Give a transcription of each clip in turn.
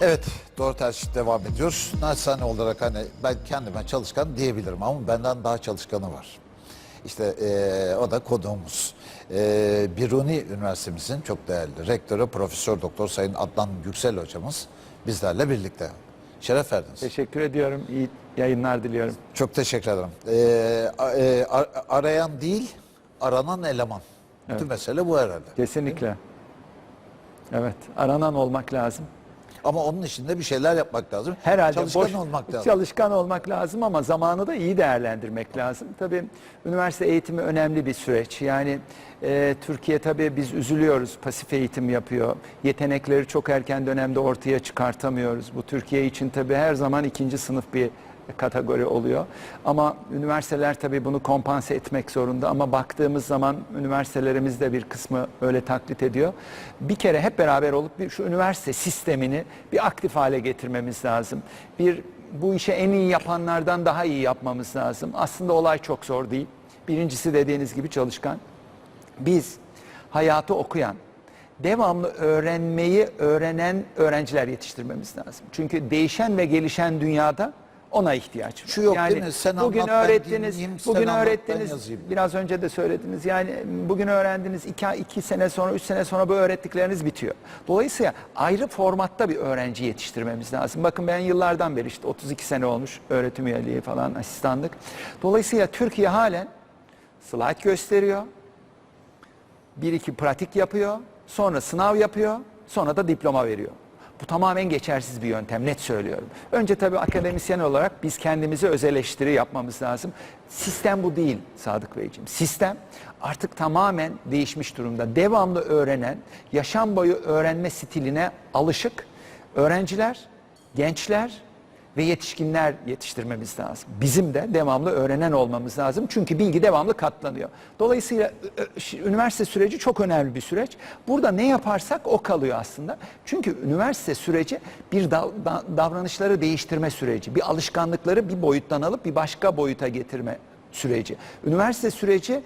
Evet, doğru tercih devam ediyor. Naçizane olarak hani ben kendime çalışkan diyebilirim ama benden daha çalışkanı var. İşte eee, o da konuğumuz. Eee Biruni Üniversitemizin çok değerli rektörü Profesör Doktor Sayın Adnan Yüksel hocamız bizlerle birlikte. Şeref verdiniz. Teşekkür ediyorum. İyi yayınlar diliyorum. Çok teşekkür ederim. Eee, ar- arayan değil, aranan eleman. Bütün mesele bu herhalde. Kesinlikle. Evet, aranan olmak lazım. Ama onun için de bir şeyler yapmak lazım. Herhalde Çalışkan boş- olmak lazım. Çalışkan olmak lazım ama zamanı da iyi değerlendirmek lazım. Tabii üniversite eğitimi önemli bir süreç. Yani e, Türkiye tabii biz üzülüyoruz. Pasif eğitim yapıyor. Yetenekleri çok erken dönemde ortaya çıkartamıyoruz. Bu Türkiye için tabii her zaman ikinci sınıf bir kategori oluyor. Ama üniversiteler tabii bunu kompanse etmek zorunda ama baktığımız zaman üniversitelerimiz de bir kısmı öyle taklit ediyor. Bir kere hep beraber olup bir şu üniversite sistemini bir aktif hale getirmemiz lazım. Bir bu işe en iyi yapanlardan daha iyi yapmamız lazım. Aslında olay çok zor değil. Birincisi dediğiniz gibi çalışkan. Biz hayatı okuyan, devamlı öğrenmeyi öğrenen öğrenciler yetiştirmemiz lazım. Çünkü değişen ve gelişen dünyada ona ihtiyaç var. Şu yok değil mi? Sen bugün anlat, ben öğrettiniz, dinleyeyim, bugün anlat, ben öğrettiniz. yazayım. Biraz önce de söylediniz. Yani bugün öğrendiniz iki, iki sene sonra, üç sene sonra bu öğrettikleriniz bitiyor. Dolayısıyla ayrı formatta bir öğrenci yetiştirmemiz lazım. Bakın ben yıllardan beri işte 32 sene olmuş öğretim üyeliği falan asistanlık. Dolayısıyla Türkiye halen slide gösteriyor. Bir iki pratik yapıyor. Sonra sınav yapıyor. Sonra da diploma veriyor. Bu tamamen geçersiz bir yöntem net söylüyorum. Önce tabii akademisyen olarak biz kendimize öz eleştiri yapmamız lazım. Sistem bu değil Sadık Beyciğim. Sistem artık tamamen değişmiş durumda. Devamlı öğrenen, yaşam boyu öğrenme stiline alışık öğrenciler, gençler ve yetişkinler yetiştirmemiz lazım. Bizim de devamlı öğrenen olmamız lazım. Çünkü bilgi devamlı katlanıyor. Dolayısıyla üniversite süreci çok önemli bir süreç. Burada ne yaparsak o kalıyor aslında. Çünkü üniversite süreci bir da- da- davranışları değiştirme süreci. Bir alışkanlıkları bir boyuttan alıp bir başka boyuta getirme süreci. Üniversite süreci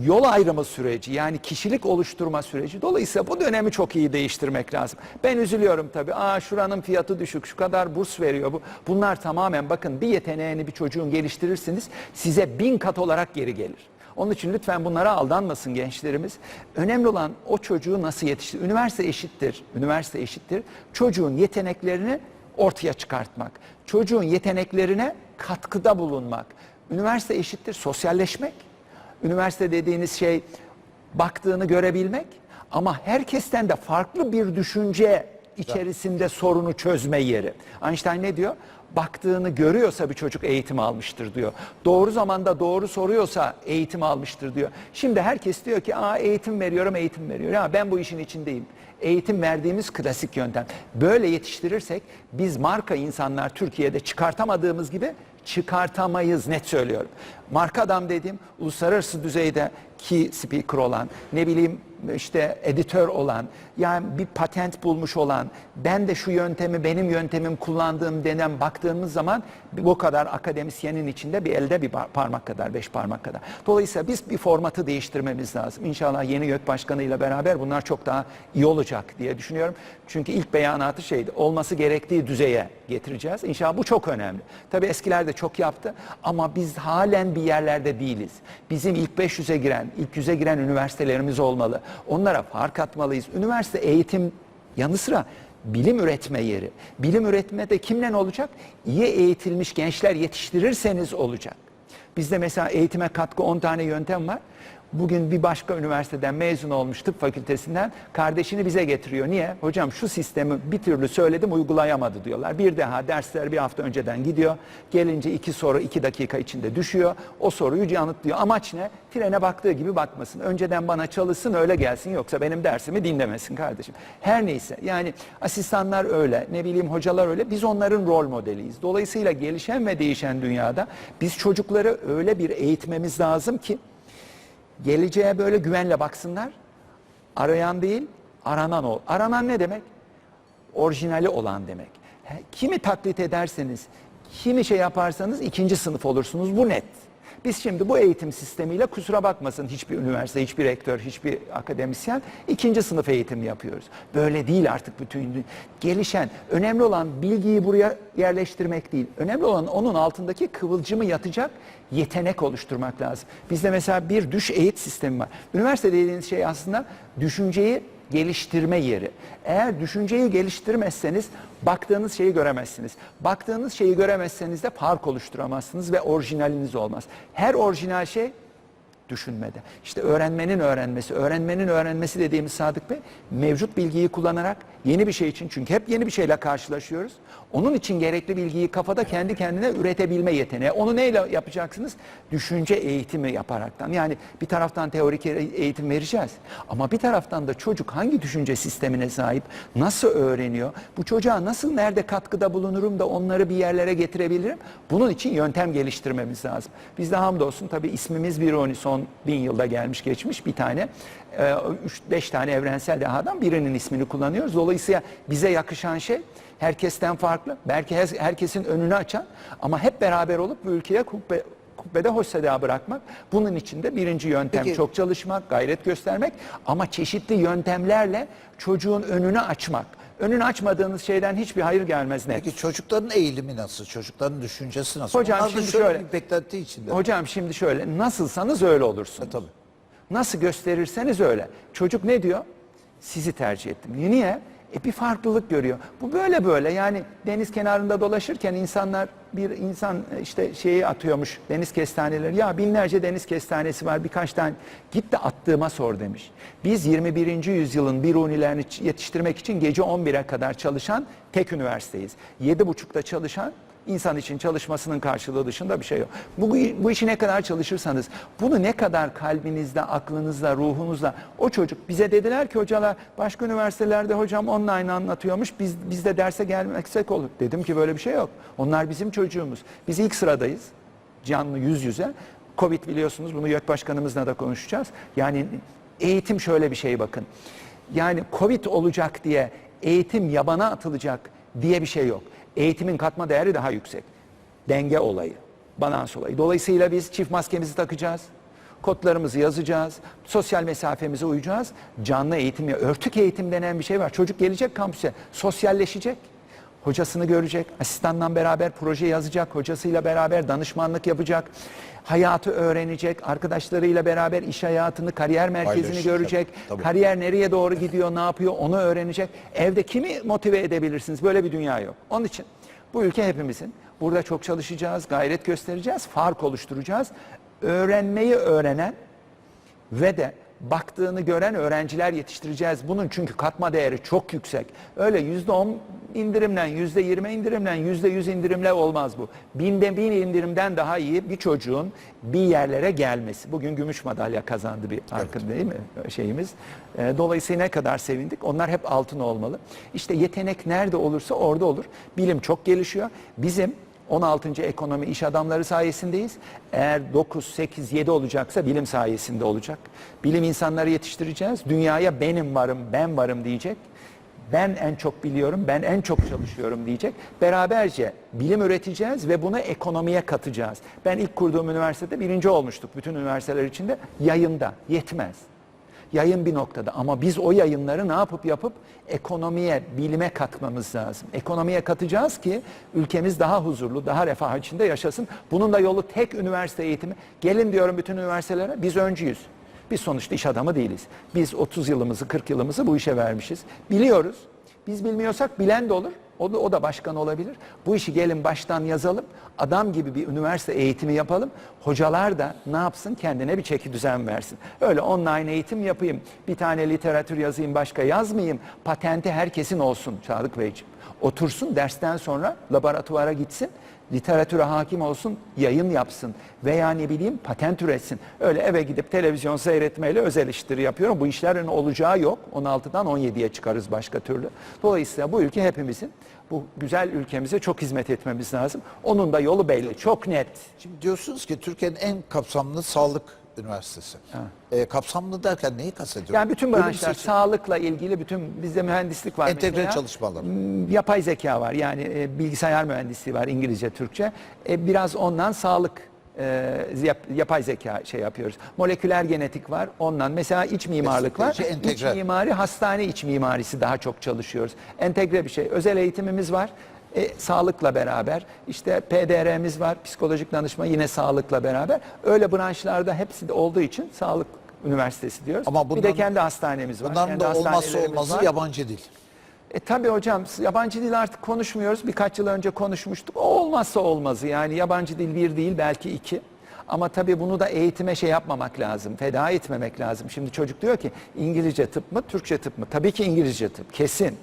yol ayrımı süreci yani kişilik oluşturma süreci. Dolayısıyla bu dönemi çok iyi değiştirmek lazım. Ben üzülüyorum tabii. Aa şuranın fiyatı düşük, şu kadar burs veriyor bu. Bunlar tamamen bakın bir yeteneğini bir çocuğun geliştirirsiniz size bin kat olarak geri gelir. Onun için lütfen bunlara aldanmasın gençlerimiz. Önemli olan o çocuğu nasıl yetiştir. Üniversite eşittir. Üniversite eşittir. Çocuğun yeteneklerini ortaya çıkartmak. Çocuğun yeteneklerine katkıda bulunmak. Üniversite eşittir sosyalleşmek. Üniversite dediğiniz şey baktığını görebilmek ama herkesten de farklı bir düşünce içerisinde sorunu çözme yeri. Einstein ne diyor? Baktığını görüyorsa bir çocuk eğitim almıştır diyor. Doğru zamanda doğru soruyorsa eğitim almıştır diyor. Şimdi herkes diyor ki Aa, eğitim veriyorum, eğitim veriyorum. Ya ben bu işin içindeyim. Eğitim verdiğimiz klasik yöntem. Böyle yetiştirirsek biz marka insanlar Türkiye'de çıkartamadığımız gibi çıkartamayız net söylüyorum. Marka adam dediğim uluslararası düzeyde ki speaker olan, ne bileyim işte editör olan, yani bir patent bulmuş olan, ben de şu yöntemi benim yöntemim kullandığım denen baktığımız zaman bu kadar akademisyenin içinde bir elde bir par- parmak kadar, beş parmak kadar. Dolayısıyla biz bir formatı değiştirmemiz lazım. İnşallah yeni YÖK Başkanı ile beraber bunlar çok daha iyi olacak diye düşünüyorum. Çünkü ilk beyanatı şeydi, olması gerektiği düzeye getireceğiz. İnşallah bu çok önemli. Tabii eskiler de çok yaptı ama biz halen bir yerlerde değiliz. Bizim ilk 500'e giren, ilk 100'e giren üniversitelerimiz olmalı. Onlara fark atmalıyız. Üniversite eğitim yanı sıra bilim üretme yeri. Bilim üretmede kimle olacak? İyi eğitilmiş gençler yetiştirirseniz olacak. Bizde mesela eğitime katkı 10 tane yöntem var. Bugün bir başka üniversiteden mezun olmuş tıp fakültesinden kardeşini bize getiriyor. Niye? Hocam şu sistemi bir türlü söyledim uygulayamadı diyorlar. Bir daha dersler bir hafta önceden gidiyor. Gelince iki soru iki dakika içinde düşüyor. O soruyu yanıtlıyor. Amaç ne? Trene baktığı gibi bakmasın. Önceden bana çalışsın öyle gelsin yoksa benim dersimi dinlemesin kardeşim. Her neyse yani asistanlar öyle ne bileyim hocalar öyle biz onların rol modeliyiz. Dolayısıyla gelişen ve değişen dünyada biz çocukları öyle bir eğitmemiz lazım ki geleceğe böyle güvenle baksınlar. Arayan değil, aranan ol. Aranan ne demek? Orijinali olan demek. Kimi taklit ederseniz, Kimi şey yaparsanız ikinci sınıf olursunuz. Bu net. Biz şimdi bu eğitim sistemiyle kusura bakmasın hiçbir üniversite, hiçbir rektör, hiçbir akademisyen ikinci sınıf eğitim yapıyoruz. Böyle değil artık bütün gelişen. Önemli olan bilgiyi buraya yerleştirmek değil. Önemli olan onun altındaki kıvılcımı yatacak yetenek oluşturmak lazım. Bizde mesela bir düş eğit sistemi var. Üniversite dediğiniz şey aslında düşünceyi geliştirme yeri. Eğer düşünceyi geliştirmezseniz baktığınız şeyi göremezsiniz. Baktığınız şeyi göremezseniz de fark oluşturamazsınız ve orijinaliniz olmaz. Her orijinal şey düşünmede. İşte öğrenmenin öğrenmesi, öğrenmenin öğrenmesi dediğimiz Sadık Bey mevcut bilgiyi kullanarak yeni bir şey için çünkü hep yeni bir şeyle karşılaşıyoruz. Onun için gerekli bilgiyi kafada kendi kendine üretebilme yeteneği. Onu neyle yapacaksınız? Düşünce eğitimi yaparaktan. Yani bir taraftan teorik eğitim vereceğiz ama bir taraftan da çocuk hangi düşünce sistemine sahip, nasıl öğreniyor, bu çocuğa nasıl nerede katkıda bulunurum da onları bir yerlere getirebilirim. Bunun için yöntem geliştirmemiz lazım. Bizde hamdolsun tabii ismimiz Biruni son bin yılda gelmiş geçmiş bir tane. 3-5 tane evrensel dehadan birinin ismini kullanıyoruz. Dolayısıyla bize yakışan şey herkesten farklı. Belki her- herkesin önünü açan ama hep beraber olup bu ülkeye kubbe, kubbede hoş seda bırakmak. Bunun için de birinci yöntem Peki- çok çalışmak, gayret göstermek ama çeşitli yöntemlerle çocuğun önünü açmak. Önünü açmadığınız şeyden hiçbir hayır gelmez net. Peki çocukların eğilimi nasıl? Çocukların düşüncesi nasıl? Hocam Onlar şimdi şöyle, şöyle- bir beklenti içinde. Hocam şimdi şöyle nasılsanız öyle olursunuz. E, tabii. Nasıl gösterirseniz öyle. Çocuk ne diyor? Sizi tercih ettim. Niye? E bir farklılık görüyor. Bu böyle böyle yani deniz kenarında dolaşırken insanlar bir insan işte şeyi atıyormuş deniz kestaneleri. Ya binlerce deniz kestanesi var birkaç tane. Git de attığıma sor demiş. Biz 21. yüzyılın birunilerini yetiştirmek için gece 11'e kadar çalışan tek üniversiteyiz. 7.30'da çalışan İnsan için çalışmasının karşılığı dışında bir şey yok. Bu, bu işi ne kadar çalışırsanız, bunu ne kadar kalbinizde, aklınızda, ruhunuzda, o çocuk bize dediler ki hocalar başka üniversitelerde hocam online anlatıyormuş, biz, biz de derse gelmeksek olur. Dedim ki böyle bir şey yok. Onlar bizim çocuğumuz. Biz ilk sıradayız, canlı yüz yüze. Covid biliyorsunuz, bunu YÖK Başkanımızla da konuşacağız. Yani eğitim şöyle bir şey bakın. Yani Covid olacak diye eğitim yabana atılacak diye bir şey yok. Eğitimin katma değeri daha yüksek. Denge olayı, balans olayı. Dolayısıyla biz çift maskemizi takacağız. Kodlarımızı yazacağız. Sosyal mesafemize uyacağız. Canlı eğitim, örtük eğitim denen bir şey var. Çocuk gelecek kampüse, sosyalleşecek. Hocasını görecek, asistanla beraber proje yazacak, hocasıyla beraber danışmanlık yapacak, hayatı öğrenecek, arkadaşlarıyla beraber iş hayatını, kariyer merkezini Paylaşacak, görecek, tabii. kariyer nereye doğru gidiyor, ne yapıyor onu öğrenecek. Evde kimi motive edebilirsiniz? Böyle bir dünya yok. Onun için bu ülke hepimizin. Burada çok çalışacağız, gayret göstereceğiz, fark oluşturacağız. Öğrenmeyi öğrenen ve de baktığını gören öğrenciler yetiştireceğiz. Bunun çünkü katma değeri çok yüksek. Öyle yüzde on indirimle, yüzde yirmi indirimle, yüzde yüz indirimle olmaz bu. Binde bin indirimden daha iyi bir çocuğun bir yerlere gelmesi. Bugün gümüş madalya kazandı bir arkın değil mi şeyimiz. Ee, Dolayısıyla ne kadar sevindik. Onlar hep altın olmalı. İşte yetenek nerede olursa orada olur. Bilim çok gelişiyor. Bizim 16. ekonomi iş adamları sayesindeyiz. Eğer 9, 8, 7 olacaksa bilim sayesinde olacak. Bilim insanları yetiştireceğiz. Dünyaya benim varım, ben varım diyecek. Ben en çok biliyorum, ben en çok çalışıyorum diyecek. Beraberce bilim üreteceğiz ve bunu ekonomiye katacağız. Ben ilk kurduğum üniversitede birinci olmuştuk bütün üniversiteler içinde. Yayında yetmez. Yayın bir noktada ama biz o yayınları ne yapıp yapıp ekonomiye, bilime katmamız lazım. Ekonomiye katacağız ki ülkemiz daha huzurlu, daha refah içinde yaşasın. Bunun da yolu tek üniversite eğitimi. Gelin diyorum bütün üniversitelere biz öncüyüz. Biz sonuçta iş adamı değiliz. Biz 30 yılımızı, 40 yılımızı bu işe vermişiz. Biliyoruz. Biz bilmiyorsak bilen de olur. O da, o da başkan olabilir. Bu işi gelin baştan yazalım. Adam gibi bir üniversite eğitimi yapalım. Hocalar da ne yapsın? Kendine bir çeki düzen versin. Öyle online eğitim yapayım. Bir tane literatür yazayım başka yazmayayım. Patenti herkesin olsun Sadık Beyciğim. Otursun dersten sonra laboratuvara gitsin. Literatüre hakim olsun, yayın yapsın veya ne bileyim patent üretsin. Öyle eve gidip televizyon seyretmeyle öz eleştiri yapıyorum. Bu işlerin olacağı yok. 16'dan 17'ye çıkarız başka türlü. Dolayısıyla bu ülke hepimizin. Bu güzel ülkemize çok hizmet etmemiz lazım. Onun da yolu belli, çok net. Şimdi diyorsunuz ki Türkiye'nin en kapsamlı sağlık Üniversitesi. E, kapsamlı derken neyi kastediyorum? Yani bütün Bölüm branşlar, seçim- sağlıkla ilgili bütün bizde mühendislik var Entegre mesela. çalışmalar. M, Yapay zeka var yani e, bilgisayar mühendisliği var İngilizce, Türkçe. E, biraz ondan sağlık e, yap- yapay zeka şey yapıyoruz. Moleküler genetik var ondan. Mesela iç mimarlık var. Destekleyici, İç mimari, hastane iç mimarisi daha çok çalışıyoruz. Entegre bir şey. Özel eğitimimiz var. E, sağlıkla beraber işte PDR'miz var psikolojik danışma yine sağlıkla beraber öyle branşlarda hepsi de olduğu için sağlık üniversitesi diyoruz. Ama bir bundan- de kendi hastanemiz var. Kendi da olmazsa olmazı var. yabancı dil. E tabii hocam yabancı dil artık konuşmuyoruz. Birkaç yıl önce konuşmuştuk. O olmazsa olmazı yani yabancı dil bir değil belki iki. Ama tabii bunu da eğitime şey yapmamak lazım, feda etmemek lazım. Şimdi çocuk diyor ki İngilizce tıp mı, Türkçe tıp mı? Tabii ki İngilizce tıp, kesin.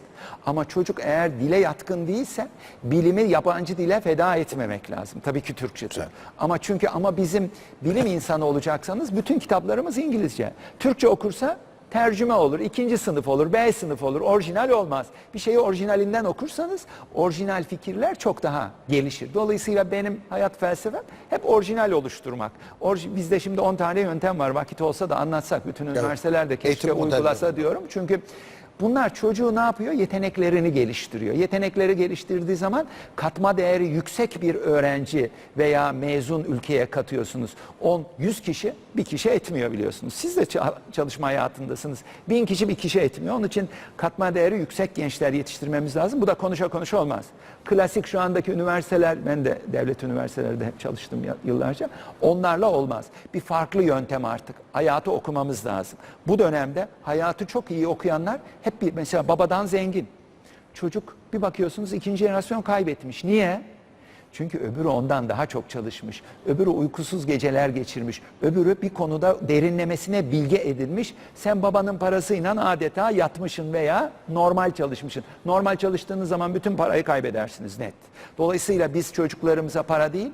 Ama çocuk eğer dile yatkın değilse bilimi yabancı dile feda etmemek lazım. Tabii ki Türkçe tıp. Güzel. Ama çünkü ama bizim bilim insanı olacaksanız bütün kitaplarımız İngilizce. Türkçe okursa tercüme olur, ikinci sınıf olur, B sınıf olur, orijinal olmaz. Bir şeyi orijinalinden okursanız orijinal fikirler çok daha gelişir. Dolayısıyla benim hayat felsefem hep orijinal oluşturmak. Orji- bizde şimdi 10 tane yöntem var. Vakit olsa da anlatsak bütün üniversitelerde keşke uygulasa diyorum. Çünkü Bunlar çocuğu ne yapıyor? Yeteneklerini geliştiriyor. Yetenekleri geliştirdiği zaman katma değeri yüksek bir öğrenci veya mezun ülkeye katıyorsunuz. 10, 100 kişi bir kişi etmiyor biliyorsunuz. Siz de ça- çalışma hayatındasınız. Bin kişi bir kişi etmiyor. Onun için katma değeri yüksek gençler yetiştirmemiz lazım. Bu da konuşa konuşa olmaz. Klasik şu andaki üniversiteler, ben de devlet üniversitelerde hep çalıştım yıllarca. Onlarla olmaz. Bir farklı yöntem artık. Hayatı okumamız lazım. Bu dönemde hayatı çok iyi okuyanlar hep bir mesela babadan zengin. Çocuk bir bakıyorsunuz ikinci jenerasyon kaybetmiş. Niye? Çünkü öbürü ondan daha çok çalışmış. Öbürü uykusuz geceler geçirmiş. Öbürü bir konuda derinlemesine bilge edilmiş. Sen babanın parasıyla adeta yatmışsın veya normal çalışmışsın. Normal çalıştığınız zaman bütün parayı kaybedersiniz net. Dolayısıyla biz çocuklarımıza para değil,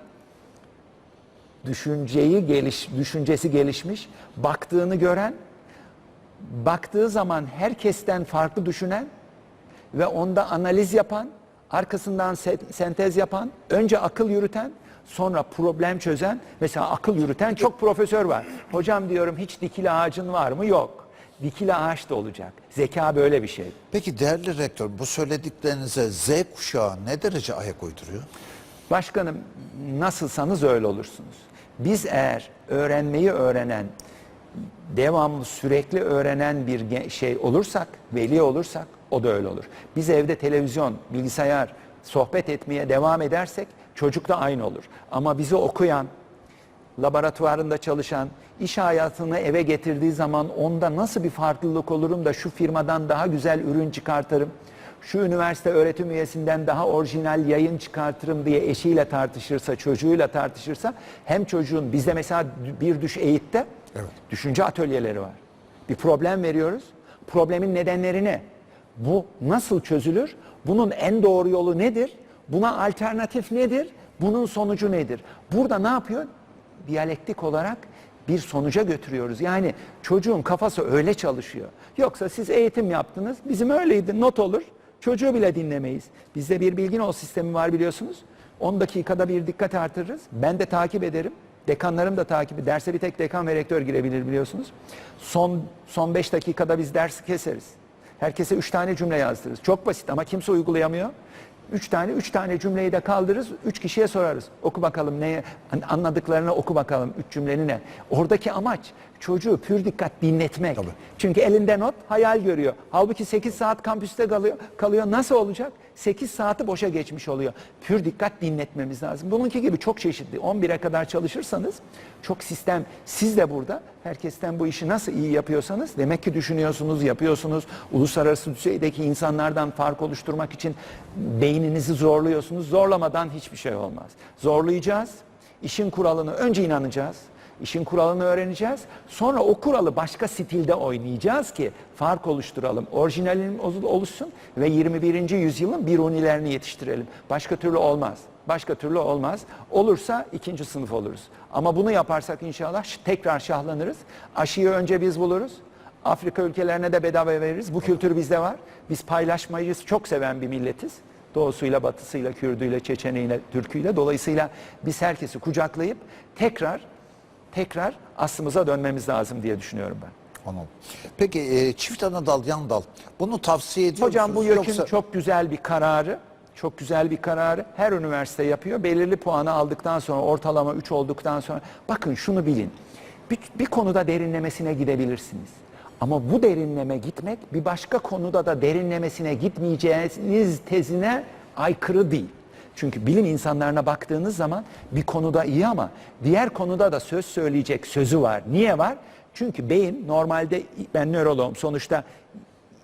düşünceyi geliş, düşüncesi gelişmiş, baktığını gören, baktığı zaman herkesten farklı düşünen ve onda analiz yapan, arkasından se- sentez yapan, önce akıl yürüten, sonra problem çözen, mesela akıl yürüten çok profesör var. Hocam diyorum hiç dikili ağacın var mı? Yok. Dikili ağaç da olacak. Zeka böyle bir şey. Peki değerli rektör bu söylediklerinize Z kuşağı ne derece ayak uyduruyor? Başkanım nasılsanız öyle olursunuz. Biz eğer öğrenmeyi öğrenen, devamlı sürekli öğrenen bir şey olursak, veli olursak o da öyle olur. Biz evde televizyon, bilgisayar, sohbet etmeye devam edersek çocuk da aynı olur. Ama bizi okuyan, laboratuvarında çalışan, iş hayatını eve getirdiği zaman onda nasıl bir farklılık olurum da şu firmadan daha güzel ürün çıkartırım, şu üniversite öğretim üyesinden daha orijinal yayın çıkartırım diye eşiyle tartışırsa, çocuğuyla tartışırsa hem çocuğun bizde mesela bir düş eğitte Evet. düşünce atölyeleri var. Bir problem veriyoruz. Problemin nedenleri ne? Bu nasıl çözülür? Bunun en doğru yolu nedir? Buna alternatif nedir? Bunun sonucu nedir? Burada ne yapıyor? Diyalektik olarak bir sonuca götürüyoruz. Yani çocuğun kafası öyle çalışıyor. Yoksa siz eğitim yaptınız, bizim öyleydi, not olur. Çocuğu bile dinlemeyiz. Bizde bir bilgin ol sistemi var biliyorsunuz. 10 dakikada bir dikkat artırırız. Ben de takip ederim. Dekanlarım da takibi. Derse bir tek dekan ve rektör girebilir biliyorsunuz. Son son 5 dakikada biz dersi keseriz. Herkese 3 tane cümle yazdırırız. Çok basit ama kimse uygulayamıyor. 3 tane 3 tane cümleyi de kaldırırız. 3 kişiye sorarız. Oku bakalım neye an- anladıklarını oku bakalım 3 cümleni ne. Oradaki amaç çocuğu pür dikkat dinletmek. Tabii. Çünkü elinde not hayal görüyor. Halbuki 8 saat kampüste kalıyor. kalıyor. Nasıl olacak? 8 saati boşa geçmiş oluyor. Pür dikkat dinletmemiz lazım. Bununki gibi çok çeşitli. 11'e kadar çalışırsanız çok sistem siz de burada herkesten bu işi nasıl iyi yapıyorsanız demek ki düşünüyorsunuz, yapıyorsunuz. Uluslararası düzeydeki insanlardan fark oluşturmak için beyninizi zorluyorsunuz. Zorlamadan hiçbir şey olmaz. Zorlayacağız. İşin kuralını önce inanacağız. İşin kuralını öğreneceğiz. Sonra o kuralı başka stilde oynayacağız ki fark oluşturalım. Orijinalin oluşsun ve 21. yüzyılın birunilerini yetiştirelim. Başka türlü olmaz. Başka türlü olmaz. Olursa ikinci sınıf oluruz. Ama bunu yaparsak inşallah tekrar şahlanırız. Aşıyı önce biz buluruz. Afrika ülkelerine de bedava veririz. Bu kültür bizde var. Biz paylaşmayı çok seven bir milletiz. Doğusuyla, batısıyla, Kürdüyle, Çeçeniyle, Türküyle. Dolayısıyla biz herkesi kucaklayıp tekrar tekrar aslımıza dönmemiz lazım diye düşünüyorum ben. Anladım. Peki e, çift ana dal, yan dal. Bunu tavsiye ediyor Hocam bu musunuz? YÖK'ün Yoksa- çok güzel bir kararı. Çok güzel bir kararı. Her üniversite yapıyor. Belirli puanı aldıktan sonra, ortalama 3 olduktan sonra. Bakın şunu bilin. Bir, bir konuda derinlemesine gidebilirsiniz. Ama bu derinleme gitmek bir başka konuda da derinlemesine gitmeyeceğiniz tezine aykırı değil. Çünkü bilim insanlarına baktığınız zaman bir konuda iyi ama diğer konuda da söz söyleyecek sözü var. Niye var? Çünkü beyin normalde ben nöroloğum sonuçta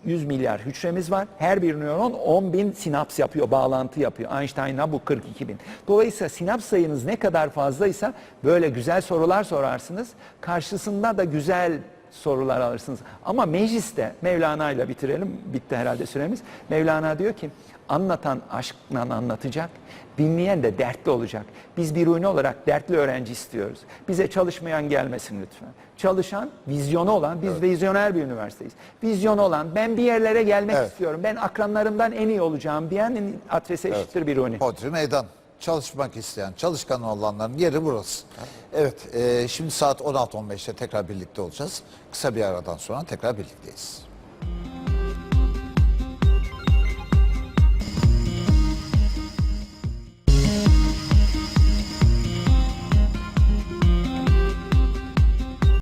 100 milyar hücremiz var. Her bir nöron 10 bin sinaps yapıyor, bağlantı yapıyor. Einstein'a bu 42 bin. Dolayısıyla sinaps sayınız ne kadar fazlaysa böyle güzel sorular sorarsınız. Karşısında da güzel sorular alırsınız. Ama mecliste Mevlana ile bitirelim. Bitti herhalde süremiz. Mevlana diyor ki anlatan aşkla anlatacak, dinleyen de dertli olacak. Biz bir ünlü olarak dertli öğrenci istiyoruz. Bize çalışmayan gelmesin lütfen. Çalışan, vizyonu olan, biz vizyoner bir üniversiteyiz. Vizyonu olan, ben bir yerlere gelmek Evet. istiyorum, ben akranlarımdan en iyi olacağım diyen adrese eşittir bir ünlü. Hodri meydan. Çalışmak isteyen, çalışkan olanların yeri burası. Evet, e, şimdi saat 16.15'te tekrar birlikte olacağız. Kısa bir aradan sonra tekrar birlikteyiz.